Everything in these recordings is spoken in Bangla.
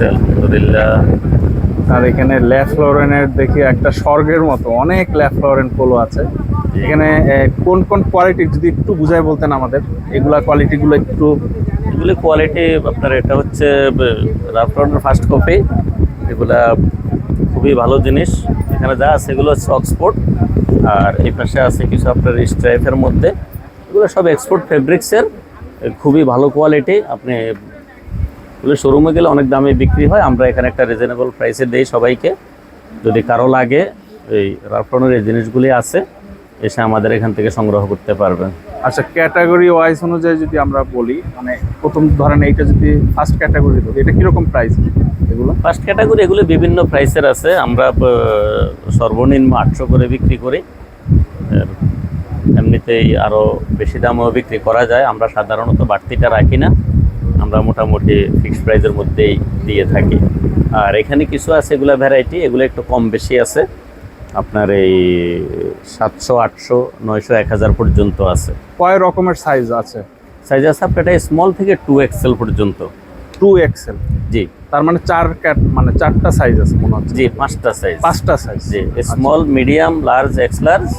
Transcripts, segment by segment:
আছে আলহামদুলিল্লাহ। আর এখানে ল্যাফ লরেনের দেখি একটা স্বর্গের মতো অনেক ল্যাফ লরেন পোলো আছে। এখানে কোন কোন কোয়ালিটি যদি একটু বুঝাই বলতেন আমাদের এগুলা কোয়ালিটিগুলো একটু। এগুলি কোয়ালিটি আপনার এটা হচ্ছে রাফরনের ফার্স্ট কপি এগুলা খুবই ভালো জিনিস। এখানে যা আছে এগুলো হচ্ছে অক্সফোর্ড আর এই পাশে আছে কিছু আপনার স্ট্রাইফের মধ্যে। এগুলো সব এক্সপোর্ট ফেব্রিক্সের খুবই ভালো কোয়ালিটি আপনি এগুলো শোরুমে গেলে অনেক দামে বিক্রি হয়। আমরা এখানে একটা রিজনেবল প্রাইসে দেই সবাইকে। যদি কারও লাগে এই রাফরনের এই জিনিসগুলি আছে এসে আমাদের এখান থেকে সংগ্রহ করতে পারবেন। আচ্ছা ক্যাটাগরি ওয়াইজ অনুযায়ী যদি আমরা বলি মানে প্রথম ধরেন এইটা যদি ফার্স্ট ক্যাটাগরি ধরি এটা কীরকম প্রাইস এগুলো? ফার্স্ট ক্যাটাগরি এগুলো বিভিন্ন প্রাইসের আছে। আমরা সর্বনিম্ন আটশো করে বিক্রি করি। এমনিতেই আরও বেশি দামেও বিক্রি করা যায়। আমরা সাধারণত বাড়তিটা রাখি না। আমরা মোটামুটি ফিক্সড প্রাইসের মধ্যেই দিয়ে থাকি। আর এখানে কিছু আছে এগুলো ভ্যারাইটি এগুলো একটু কম বেশি আছে। আপনার এই সাতশো আটশো নয়শো এক হাজার পর্যন্ত আছে। কয় রকমের সাইজ আছে? সাইজ আছে আপনার এটা স্মল থেকে টু এক্সেল পর্যন্ত। টু এক্সেল জি। তার মানে চার ক্যাট মানে চারটা সাইজ আছে মনে হচ্ছে। জি পাঁচটা সাইজ পাঁচটা সাইজ জি small medium large X large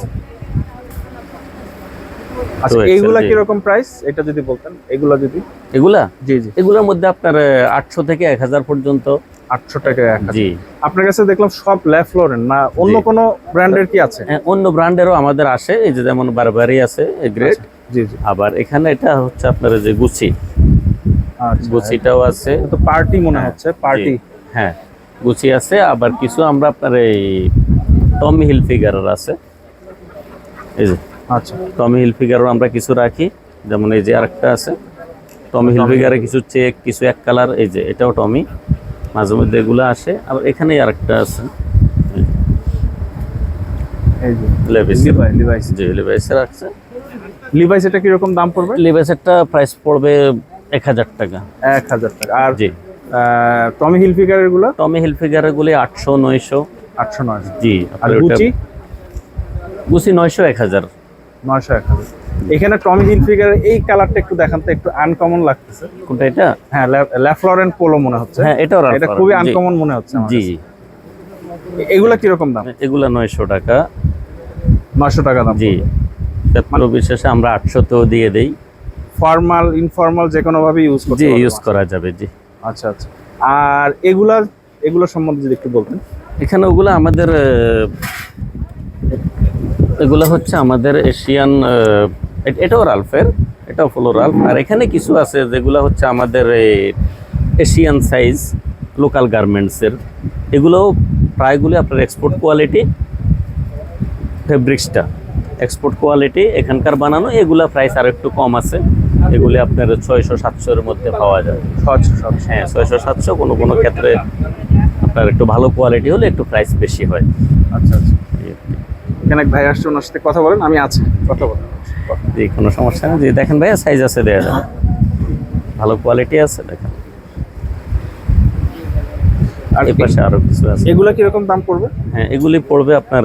আচ্ছা 2XL, এইগুলা জি। কীরকম প্রাইস এটা যদি বলতেন এগুলা যদি। এগুলা? জি জি। এগুলোর মধ্যে আপনার আটশো থেকে এক হাজার পর্যন্ত। আটশো টাকা জি। আপনার কাছে দেখলাম সব ল্যাফ না অন্য। কোনো ব্র্যান্ডের কি আছে? হ্যাঁ, অন্য ব্র্যান্ডেরও আমাদের আসে এই যে যেমন বারবারি আছে গ্রেড জি জি। আবার এখানে এটা হচ্ছে আপনার যে গুচি আচ্ছা গুচিটাও আছে। তো পার্টি মনে হচ্ছে পার্টি হ্যাঁ গুচি আছে আবার কিছু আমরা আপনার এই টমি হিল ফিগারের আছে। এই যে। আচ্ছা। টমি হিল ফিগারও আমরা কিছু রাখি যেমন এই যে আরেকটা আছে। টমি হিল ফিগারে কিছু চেক কিছু এক কালার এই যে এটাও টমি মাঝে মধ্যে এগুলো আসে। আবার এখানেই আরেকটা আছে। লিভাইস জি লেভিসের আছে লিভাইস এটা কীরকম দাম পড়বে? প্রাইস পড়বে এক হাজার টাকা। এক হাজার টাকা। আর জি। টমি গুলো? টমি গুলি আটশো নয়শো। আটশো নয় জি আর গুচি গুচি নয়শো এক হাজার। নয়শো এক হাজার। এখানে টমি হিল ফিগারের এই কালারটা একটু দেখান তো একটু আনকমন লাগতেছে। কোনটা এটা? হ্যাঁ পোলো মনে হচ্ছে। হ্যাঁ এটাও এটা খুবই আনকমন মনে হচ্ছে জি। এগুলা কীরকম দাম? এগুলা নয়শো টাকা। নয়শো টাকা দাম জি। বিশেষে আমরা আটশোতেও দিয়ে দেই। ফর্মাল ইনফর্মাল যে কোনো ভাবে ইউজ করতে জি ইউজ করা যাবে জি। আচ্ছা আচ্ছা। আর এগুলা এগুলো সম্বন্ধে যদি একটু বলতেন। এখানে ওগুলো আমাদের এগুলো হচ্ছে আমাদের এশিয়ান এটাও রালফের এটাও ফলো রালফ আর এখানে কিছু আছে যেগুলো হচ্ছে আমাদের এশিয়ান সাইজ লোকাল গার্মেন্টসের এগুলোও প্রায়গুলি আপনার এক্সপোর্ট কোয়ালিটি ফেব্রিক্সটা এক্সপোর্ট কোয়ালিটি এখানকার বানানো এগুলা প্রাইস আর একটু কম আছে। এগুলি আপনার ছয়শো সাতশোর মধ্যে পাওয়া যায়। সহজ সহজ হ্যাঁ ছয়শো সাতশো কোনো কোনো ক্ষেত্রে আপনার একটু ভালো কোয়ালিটি হলে একটু প্রাইস বেশি হয়। আচ্ছা আচ্ছা। এখানে এক ভাই আসছে ওনার সাথে কথা বলেন আমি আছি। কথা বলেন। জি কোনো সমস্যা নেই। দেখেন ভাইয়া সাইজ আছে দেওয়া যাবে। ভালো কোয়ালিটি আছে দেখেন। আর এই পাশে আরও কিছু আছে। এগুলা কীরকম দাম পড়বে? হ্যাঁ এগুলি পড়বে আপনার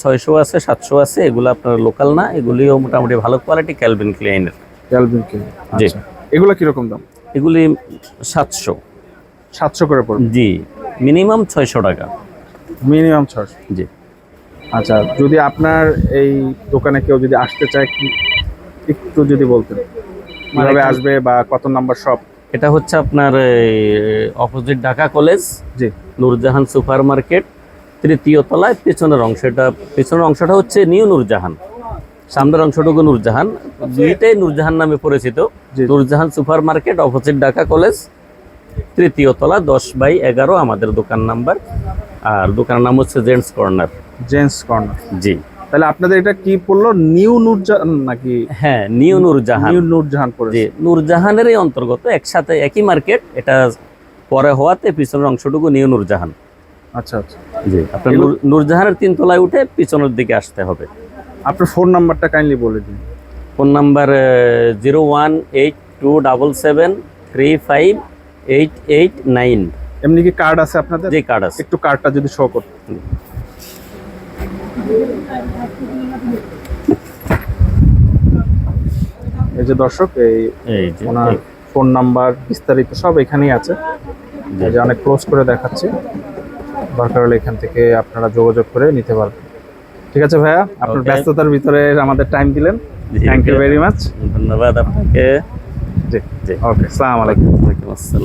ছয়শো আছে সাতশো আছে এগুলো আপনার লোকাল না এগুলিও মোটামুটি ভালো কোয়ালিটি ক্যালভিন ক্লাইনের ক্যালভিন কে জি। আচ্ছা। এগুলা কীরকম দাম? এগুলি সাতশো। সাতশো করে পড়বে? জি মিনিমাম ছয়শো টাকা। মিনিমাম ছশো জি। আচ্ছা যদি আপনার এই দোকানে কেউ যদি আসতে চায় কি একটু যদি বলতেন। কীভাবে আসবে বা কত নাম্বার শপ? এটা হচ্ছে আপনার অপোজিট ঢাকা কলেজ জি। নূরজাহান সুপার মার্কেট তৃতীয় তলায় পেছনের অংশটা পেছনের অংশটা হচ্ছে নিউ নূরজাহান। সামনের অংশটুকু নূরজাহান। দুইটাই নূরজাহান নামে পরিচিত। Noorjahan super market opposite Dhaka college তৃতীয় তলা দশ বাই এগারো আমাদের দোকান নাম্বার। আর দোকানের নাম হচ্ছে জেন্টস কর্নার জেন্টস কর্নার জি। তাহলে আপনাদের এটা কি পড়ল? নিউ নূরজাহান নাকি? হ্যাঁ নিউ নূরজাহান। নিউ নূরজাহান পড়েছে। জি নূরজাহানেরই অন্তর্গত একসাথে একই মার্কেট এটা পরে হওয়াতে পিছনের অংশটুকু নিউ নূরজাহান। আচ্ছা আচ্ছা। জি আপনার নূরজাহানের তিন তলায় উঠে পিছনের দিকে আসতে হবে। আপনার ফোন নাম্বারটা কাইন্ডলি বলে দিন। Phone number zero one eight two double seven three five eight eight nine. এমনি কি কার্ড আছে আপনাদের? যে কার্ড আছে। একটু কার্ডটা যদি শো করতে এই যে দর্শক এই ওনার ফোন নাম্বার বিস্তারিত সব এখানেই আছে। এই যে অনেক ক্লোজ করে দেখাচ্ছি। দরকার হলে এখান থেকে আপনারা যোগাযোগ করে নিতে পারবেন। ঠিক আছে ভাইয়া? আপনার ব্যস্ততার ভিতরে আমাদের টাইম দিলেন। থ্যাংক ইউ ভেরি মাচ ধন্যবাদ আপনাকে। জি জি। ওকে আসসালামু আলাইকুম। ওয়ালাইকুম আসসালাম।